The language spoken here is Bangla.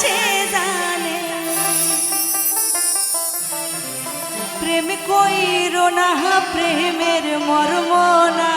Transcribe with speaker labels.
Speaker 1: সে জানে। প্রেম কইর না প্রেমের মর্ম না